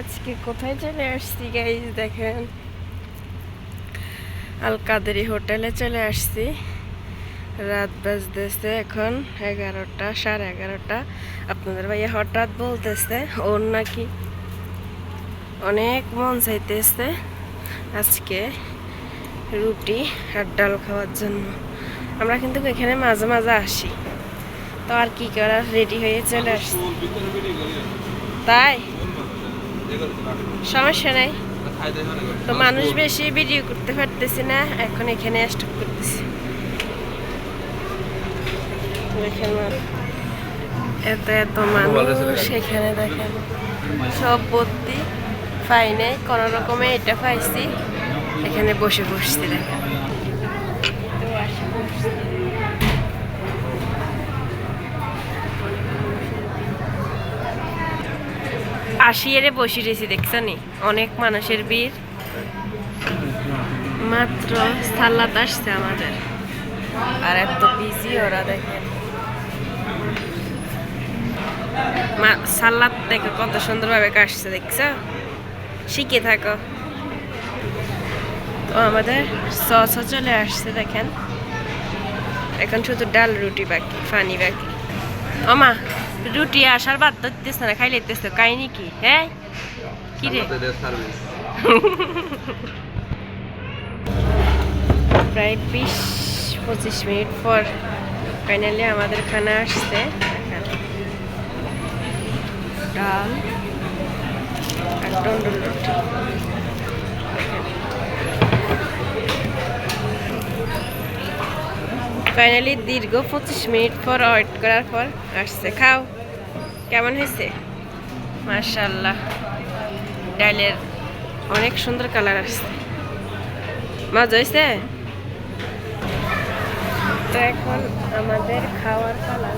আজকে কোথায় চলে আসছি গাইজ দেখেন আল কাদেরি হোটেলে চলে আসছি। রাত বাজতেছে এখন এগারোটা, সাড়ে এগারোটা। আপনাদের ভাইয়া হঠাৎ বলতেছে, ওর নাকি অনেক মন চাইতেছে আজকে রুটি আর ডাল খাওয়ার জন্য। আমরা কিন্তু এখানে মাঝে মাঝে আসি। তো আর কি করার? রেডি হয়ে চলে আসছি। তাই? সমস্যা নাই। তো মানুষ বেশি ভিডিও করতে পারতেছি না এখন এখানে স্টপ করতেছি। এত এত মানুষ সেখানে দেখেন। সব ভর্তি পাই নাই কোনো রকমে এটা পাইছি। এখানে বসে বসছি দেখেন। তো আসি বসছি। আসিয়ারে বসে রয়েছি দেখছ নি? অনেক মানুষের ভিড়। মাত্র সালাদ আসছে আমাদের। আর এত বিজি ওরা দেখেন। সালাদ দেখো কত সুন্দরভাবে কাটছে দেখছ? শিখে থাকো। তো আমাদের সসও চলে আসছে, দেখেন। এখন শুধু ডাল রুটি বাকি ফানি বাকি। ওমা রুটি আসার বাদ ধরতেছে না খাইলে তো কাহিনি কি হ্যাঁ? কি রে? প্রায় বিশ পঁচিশ মিনিট পর ফাইনালি আমাদের খানা আসছে ডাল আর টন্ডল রুটি। ফাইনালি দীর্ঘ পঁচিশ মিনিট পর ওয়েট করার পর আসছে। খাও, কেমন হয়েছে? মার্শাল্লাহ ডালের অনেক সুন্দর কালার আসছে। মজা হয়েছে? তো এখন আমাদের খাওয়ার কালার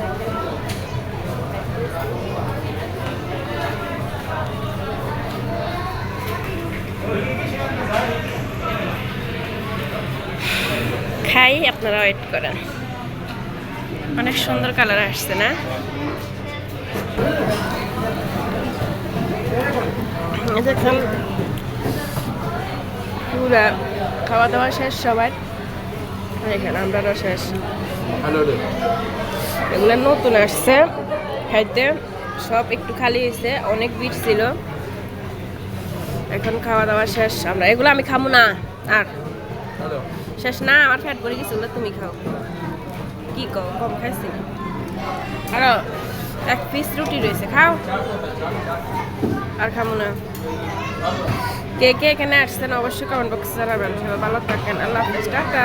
খাই, আপনারা ওয়েট করেন। অনেক সুন্দর কালার আসছে না? পুরা খাওয়া দাওয়া শেষ সবার? এখানে আমরাও শেষ। এগুলো নতুন আসছে খাইতে। সব একটু খালি হয়েছে অনেক ভিড় ছিল। এখন খাওয়া দাওয়া শেষ। আমরা এগুলো আমি খাব না। আর। শেষ না আমার ফ্যাট পড়ে গেছে তুমি খাও। কি কম কম খাইছি আরও এক পিস রুটি রয়েছে খাও। আর খাব না। কে কে এখানে আসছেন অবশ্যই কমেন্ট বক্সে জানাবেন সবাই ভালো থাকেন, আল্লাহ হাফেজ, টাটা।